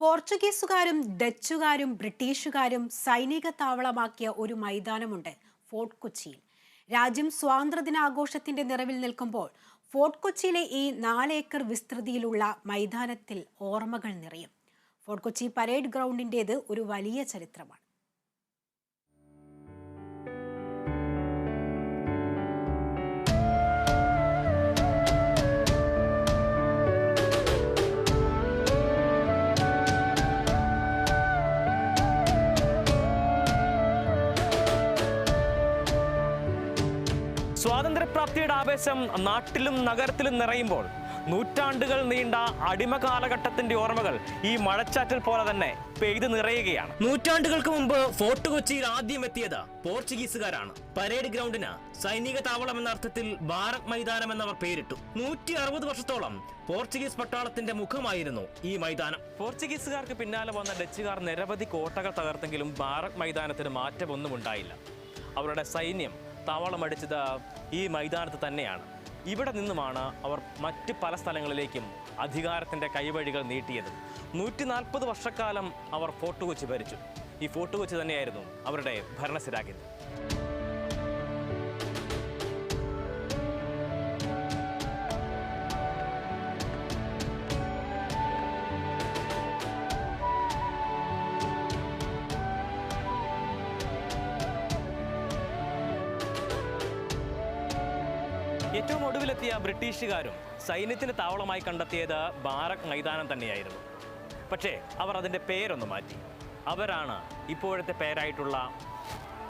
പോർച്ചുഗീസുകാരും ഡച്ചുകാരും ബ്രിട്ടീഷുകാരും സൈനിക താവളമാക്കിയ ഒരു മൈതാനമുണ്ട് ഫോർട്ട് കൊച്ചിയിൽ. രാജ്യം സ്വാതന്ത്ര്യദിനാഘോഷത്തിന്റെ നിറവിൽ നിൽക്കുമ്പോൾ ഫോർട്ട് കൊച്ചിയിലെ ഈ നാലേക്കർ വിസ്തൃതിയിലുള്ള മൈതാനത്തിൽ ഓർമ്മകൾ നിറയും. ഫോർട്ട് കൊച്ചി പരേഡ് ഗ്രൗണ്ടിന്റേത് ഒരു വലിയ ചരിത്രമാണ്. സ്വാതന്ത്ര്യപ്രാപ്തിയുടെ ആവേശം നാട്ടിലും നഗരത്തിലും നിറയുമ്പോൾ നൂറ്റാണ്ടുകൾ നീണ്ട അടിമ കാലഘട്ടത്തിന്റെ ഓർമ്മകൾ ഈ മഴച്ചാറ്റൽ പോലെ തന്നെ പെയ്ത് നിറയുകയാണ്. നൂറ്റാണ്ടുകൾക്ക് മുമ്പ് ഫോർട്ട് കൊച്ചിയിൽ ആദ്യം എത്തിയത് പോർച്ചുഗീസുകാരാണ്. പരേഡ് ഗ്രൗണ്ടിന് സൈനിക താവളം എന്ന അർത്ഥത്തിൽ ഭാരത് മൈതാനം എന്നവർ പേരിട്ടു. നൂറ്റി അറുപത് വർഷത്തോളം പോർച്ചുഗീസ് പട്ടാളത്തിന്റെ മുഖമായിരുന്നു ഈ മൈതാനം. പോർച്ചുഗീസുകാർക്ക് പിന്നാലെ വന്ന ഡച്ചുകാർ നിരവധി കോട്ടകൾ തകർത്തെങ്കിലും ഭാരത് മൈതാനത്തിന് മാറ്റമൊന്നും ഉണ്ടായില്ല അവരുടെ സൈന്യം താവളമടിച്ചത് ഈ മൈതാനത്ത് തന്നെയാണ്. ഇവിടെ നിന്നുമാണ് അവർ മറ്റ് പല സ്ഥലങ്ങളിലേക്കും അധികാരത്തിന്റെ കൈവഴികൾ നീട്ടിയത്. നൂറ്റി നാൽപ്പത് വർഷക്കാലം അവർ ഫോർട്ട് കൊച്ചി ഭരിച്ചു. ഈ ഫോർട്ട് കൊച്ചി തന്നെയായിരുന്നു അവരുടെ ഭരണസ്ഥിരാക്കിയത് ഏറ്റവും ഒടുവിലെത്തിയ ബ്രിട്ടീഷുകാരും സൈന്യത്തിന് താവളമായി കണ്ടെത്തിയത് ബാരക് മൈതാനം തന്നെയായിരുന്നു. പക്ഷേ അവർ അതിന്റെ പേരൊന്ന് മാറ്റി. അവരാണ് ഇപ്പോഴത്തെ പേരായിട്ടുള്ള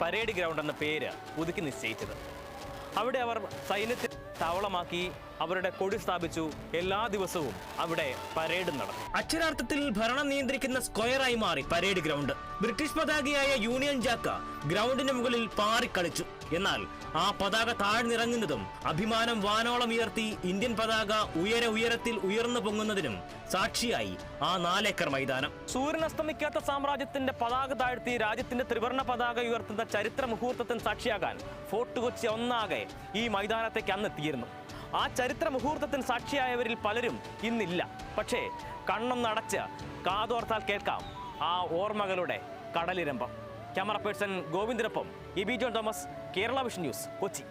പരേഡ് ഗ്രൗണ്ട് എന്ന പേര് പുതുക്കി നിശ്ചയിച്ചത്. അവിടെ അവർ സൈന്യത്തെ താവളമാക്കി അവരുടെ കൊടി സ്ഥാപിച്ചു. എല്ലാ ദിവസവും അവിടെ പരേഡ് നടന്നു. അക്ഷരാർത്ഥത്തിൽ ഭരണം നിയന്ത്രിക്കുന്ന സ്ക്വയറായി മാറി പരേഡ് ഗ്രൗണ്ട്. ബ്രിട്ടീഷ് പതാകയായ യൂണിയൻ ജാക്ക ഗ്രൗണ്ടിന് മുകളിൽ പാറിക്കളിച്ചു. എന്നാൽ ആ പതാക താഴ്ന്നിറങ്ങുന്നതും അഭിമാനം വാനോളം ഉയർത്തി ഇന്ത്യൻ പതാക ഉയര ഉയരത്തിൽ ഉയർന്നു പൊങ്ങുന്നതിനും സാക്ഷിയായി ആ നാലേക്കർ മൈതാനം. സൂര്യൻ അസ്തമിക്കാത്ത സാമ്രാജ്യത്തിന്റെ പതാക താഴ്ത്തി രാജ്യത്തിന്റെ ത്രിവർണ പതാക ഉയർത്തുന്ന ചരിത്ര മുഹൂർത്തത്തിന് സാക്ഷിയാകാൻ ഫോർട്ട് കൊച്ചി ഒന്നാകെ ഈ മൈതാനത്തേക്ക് അന്ന് എത്തിയിരുന്നു ആ ചരിത്ര മുഹൂർത്തത്തിന് സാക്ഷിയായവരിൽ പലരും ഇന്നില്ല. പക്ഷേ കണ്ണൊന്നടച്ച് കാതോർത്താൽ കേൾക്കാം ആ ഓർമ്മകളുടെ കടലിരമ്പം. Camera person ഗോവിന്ദിനൊപ്പം E B John Thomas Kerala vision news Kochi.